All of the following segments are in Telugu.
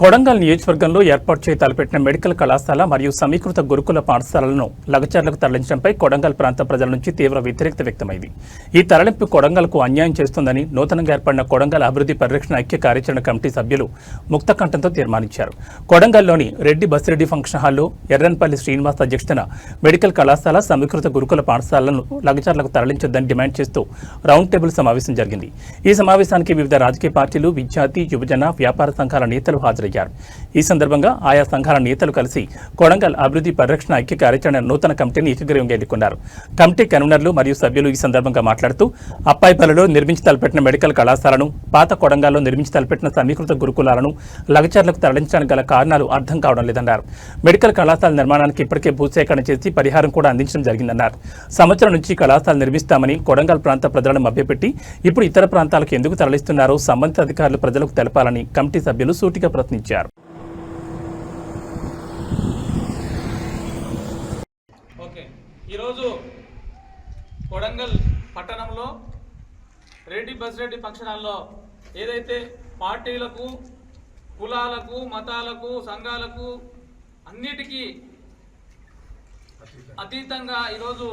కొడంగల్ నియోజకవర్గంలో ఏర్పాటు చేయ తలపెట్టిన మెడికల్ కళాశాల మరియు సమీకృత గురుకుల పాఠశాలలను లగచర్లకు తరలించడంపై కొడంగల్ ప్రాంత ప్రజల నుంచి తీవ్ర వ్యతిరేకత వ్యక్తమైంది. ఈ తరలింపు కొడంగల్కు అన్యాయం చేస్తుందని నూతనంగా ఏర్పడిన కొడంగల్ అభివృద్ధి పరిరక్షణ ఐక్య కార్యాచరణ కమిటీ సభ్యులు ముక్త కంఠంతో తీర్మానించారు. కొడంగల్లోని రెడ్డి బసిరెడ్డి ఫంక్షన్ హాల్లో ఎర్రన్పల్లి శ్రీనివాస్ అధ్యక్షతన మెడికల్ కళాశాల సమీకృత గురుకుల పాఠశాలను లగచర్లకు తరలించొద్దని డిమాండ్ చేస్తూ రౌండ్ టేబుల్ సమావేశం జరిగింది. ఈ సమావేశానికి వివిధ రాజకీయ పార్టీలు విద్యార్థి యువజన వ్యాపార సంఘాల నేతలు హాజరయ్యారు. ఈ సందర్భంగా ఆయా సంఘాల నేతలు కలిసి కొడంగల్ అభివృద్ధి పరిరక్షణ ఐక్య కార్యాచరణ నూతన కమిటీని ఏకగ్రీవంగా ఎన్నుకున్నారు కమిటీ కన్వీనర్లు మరియు సభ్యులు ఈ సందర్భంగా మాట్లాడుతూ అప్పాయిపల్లిలో నిర్మించి తలపెట్టిన మెడికల్ కళాశాలను పాత కొడంగల్లో నిర్మించి తలపెట్టిన సమీకృత గురుకులాలను లగచర్లకు తరలించడానికి గల కారణాలు అర్థం కావడం లేదన్నారు. మెడికల్ కళాశాల నిర్మాణానికి ఇప్పటికే భూసేకరణ చేసి పరిహారం కూడా అందించడం జరిగిందన్నారు. సంవత్సరం నుంచి కళాశాల నిర్మిస్తామని కొడంగల్ ప్రాంత ప్రజలను మభ్యపెట్టి ఇప్పుడు ఇతర ప్రాంతాలకు ఎందుకు తరలిస్తున్నారో సంబంధిత అధికారులు ప్రజలకు తెలపాలని కమిటీ సభ్యులు సూటిగా ప్రశ్నించారు. ఓకే. ఈరోజు కొడంగల్ పట్టణంలో రెడ్డి బసిరెడ్డి ఫంక్షన్ హాల్లో ఏదైతే పార్టీలకు కులాలకు మతాలకు సంఘాలకు అన్నిటికీ అతీతంగా ఈరోజు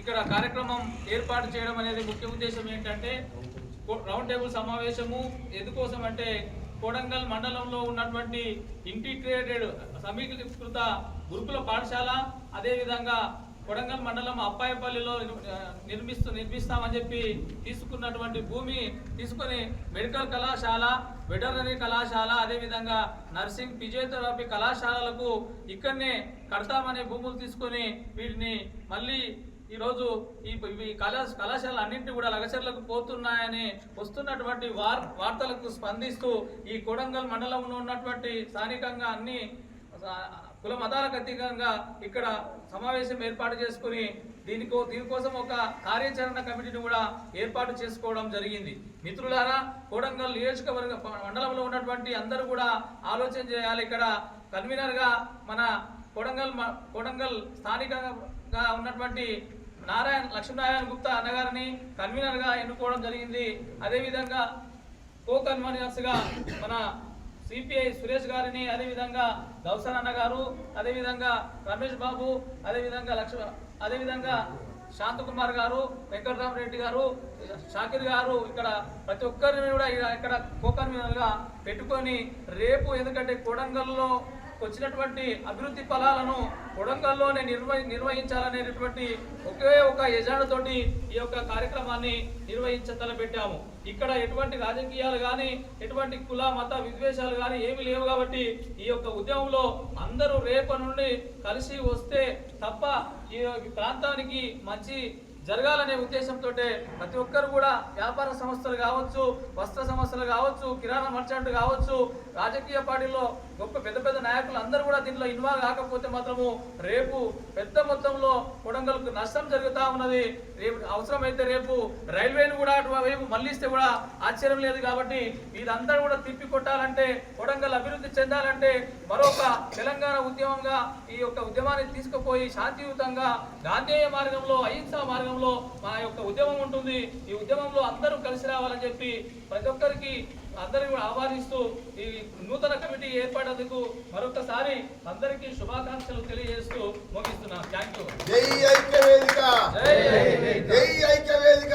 ఇక్కడ కార్యక్రమం ఏర్పాటు చేయడం అనేది ముఖ్య ఉద్దేశం ఏంటంటే రౌండ్ టేబుల్ సమావేశము ఎందుకోసం అంటే కోడంగల్ మండలంలో ఉన్నటువంటి ఇంటిగ్రేటెడ్ సమీకృత గురుకుల పాఠశాల అదేవిధంగా కొడంగల్ మండలం అప్పాయపల్లిలో నిర్- నిర్మిస్తూ నిర్మిస్తామని చెప్పి తీసుకున్నటువంటి భూమి తీసుకొని మెడికల్ కళాశాల వెటర్నరీ కళాశాల అదేవిధంగా నర్సింగ్ ఫిజియోథెరపీ కళాశాలలకు ఇక్కడనే కడతామనే భూములు తీసుకొని వీటిని మళ్ళీ ఈరోజు ఈ ఈ కళా కళాశాల అన్నింటి కూడా లగచర్లకు పోతున్నాయని వస్తున్నటువంటి వార్ వార్తలకు స్పందిస్తూ ఈ కొడంగల్ మండలంలో ఉన్నటువంటి స్థానికంగా అన్ని కుల మతాలకు అతీతంగా ఇక్కడ సమావేశం ఏర్పాటు చేసుకుని దీనికో దీనికోసం ఒక కార్యాచరణ కమిటీని కూడా ఏర్పాటు చేసుకోవడం జరిగింది. మిత్రులారా కోడంగల్ నియోజకవర్గ మండలంలో ఉన్నటువంటి అందరూ కూడా ఆలోచన చేయాలి. ఇక్కడ కన్వీనర్గా మన కొడంగల్ మ- కొడంగల్ స్థానికంగా ఉన్నటువంటి నారాయణ లక్ష్మీనారాయణ గుప్తా అన్నగారిని కన్వీనర్గా ఎన్నుకోవడం జరిగింది. అదేవిధంగా కో కన్వీనర్స్గా మన సిపిఐ సురేష్ గారిని అదేవిధంగా గౌసన్ అన్న గారు అదేవిధంగా రమేష్ బాబు అదేవిధంగా లక్ష్మ అదేవిధంగా శాంతకుమార్ గారు వెంకటరామరెడ్డి గారు షాకిర్ గారు ఇక్కడ ప్రతి ఒక్కరిని కూడా ఇక్కడ- ఇక్కడ కోకన్వీనర్గా పెట్టుకొని రేపు ఎందుకంటే కొడంగల్లో వచ్చినటువంటి అభివృద్ధి ఫలాలను కొడంగల్లోనే నిర్వ నిర్వహించాలనేటటువంటి ఒకే ఒక ఎజెండాతోటి ఈ యొక్క కార్యక్రమాన్ని నిర్వహించతలపెట్టాము ఇక్కడ ఎటువంటి రాజకీయాలు కానీ ఎటువంటి కుల మత విద్వేషాలు కానీ ఏమీ లేవు కాబట్టి ఈ యొక్క ఉద్యమంలో అందరూ రేపటి నుండి కలిసి వస్తే తప్ప ఈ ప్రాంతానికి మంచి జరగాలనే ఉద్దేశంతో ప్రతి ఒక్కరు కూడా వ్యాపార సంస్థలు కావచ్చు వస్త్ర సంస్థలు కావచ్చు కిరాణా మర్చెంట్ కావచ్చు రాజకీయ పార్టీలో గొప్ప పెద్ద పెద్ద నాయకులు అందరూ కూడా దీంట్లో ఇన్వాల్వ్ కాకపోతే మాత్రము రేపు పెద్ద మొత్తంలో కొడంగల్కు నష్టం జరుగుతా ఉన్నది. రేపు అవసరమైతే రేపు రైల్వేని కూడా అటువైపు మళ్ళిస్తే కూడా ఆశ్చర్యం లేదు కాబట్టి ఇదంతా కూడా తిప్పి కొట్టాలంటే కొడంగల్ అభివృద్ధి చెందాలంటే మరొక తెలంగాణ ఉద్యమంగా ఈ యొక్క ఉద్యమాన్ని తీసుకుపోయి శాంతియుతంగా గాంధేయ మార్గంలో అహింసా మార్గంలో మా యొక్క ఉద్యమం ఉంటుంది. ఈ ఉద్యమంలో అందరూ కలిసి రావాలని చెప్పి ప్రతి ఒక్కరికి అందరిని కూడా ఆహ్వానిస్తూ ఈ నూతన కమిటీ ఏర్పడేందుకు మరొకసారి అందరికీ శుభాకాంక్షలు తెలియజేస్తూ ముగిస్తున్నాను థ్యాంక్ యూ. జై ఐక్య వేదిక. జై ఐక్య వేదిక.